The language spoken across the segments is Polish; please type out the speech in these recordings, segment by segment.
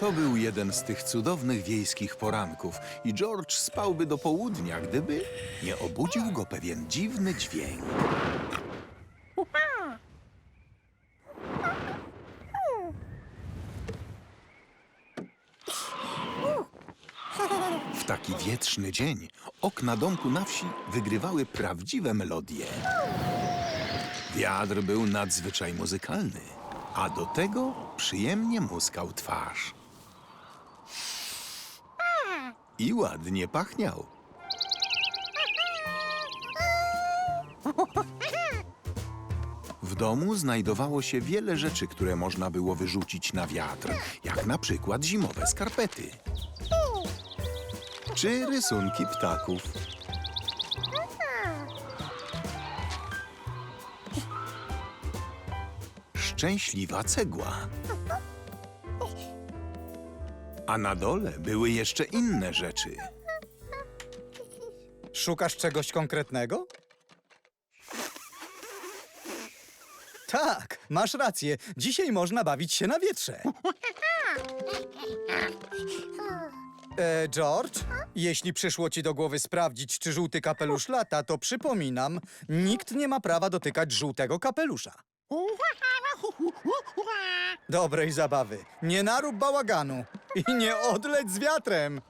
To był jeden z tych cudownych wiejskich poranków i George spałby do południa, gdyby nie obudził go pewien dziwny dźwięk. W taki wietrzny dzień okna domku na wsi wygrywały prawdziwe melodie. Wiatr był nadzwyczaj muzykalny, a do tego przyjemnie muskał twarz. I ładnie pachniał. W domu znajdowało się wiele rzeczy, które można było wyrzucić na wiatr, jak na przykład zimowe skarpety. Czy rysunki ptaków. Szczęśliwa cegła. A na dole były jeszcze inne rzeczy. Szukasz czegoś konkretnego? Tak, masz rację. Dzisiaj można bawić się na wietrze. E, George, jeśli przyszło ci do głowy sprawdzić, czy żółty kapelusz lata, to przypominam, nikt nie ma prawa dotykać żółtego kapelusza. Dobrej zabawy. Nie narób bałaganu i nie odleć z wiatrem.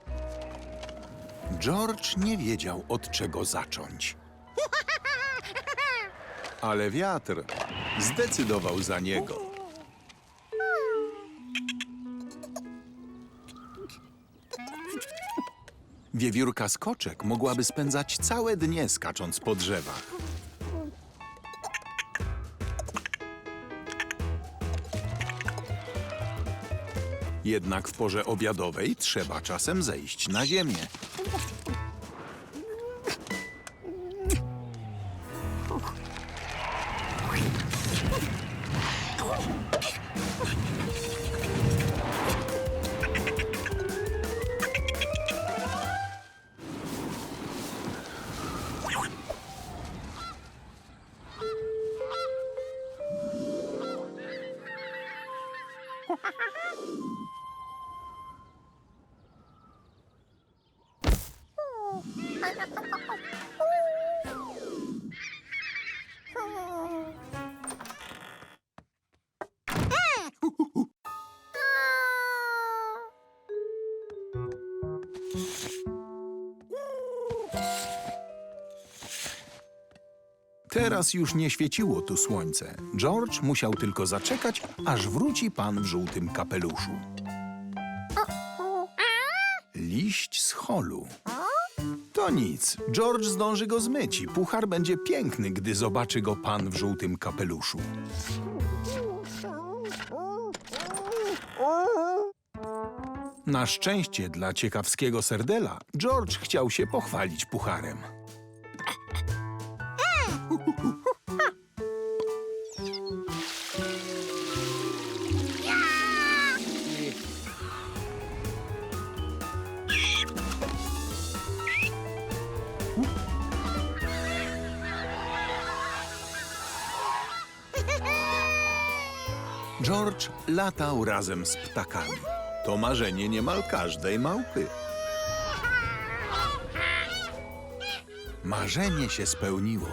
George nie wiedział, od czego zacząć. Ale wiatr zdecydował za niego. Wiewiórka skoczek mogłaby spędzać całe dnie skacząc po drzewach. Jednak w porze obiadowej trzeba czasem zejść na ziemię. Teraz już nie świeciło tu słońce. George musiał tylko zaczekać, aż wróci pan w żółtym kapeluszu. Liść z holu. To nic. George zdąży go zmyć i puchar będzie piękny, gdy zobaczy go pan w żółtym kapeluszu. Na szczęście dla ciekawskiego serdela, George chciał się pochwalić pucharem. George latał razem z ptakami. To marzenie niemal każdej małpy. Marzenie się spełniło.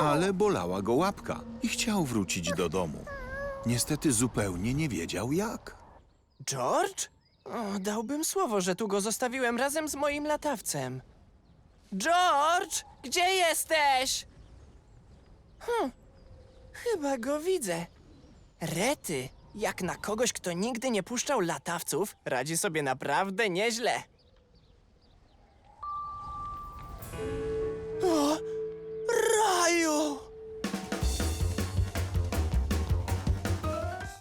Ale bolała go łapka i chciał wrócić do domu. Niestety zupełnie nie wiedział jak. George? O, dałbym słowo, że tu go zostawiłem razem z moim latawcem. George, gdzie jesteś? Hm, chyba go widzę. Rety, jak na kogoś, kto nigdy nie puszczał latawców, radzi sobie naprawdę nieźle.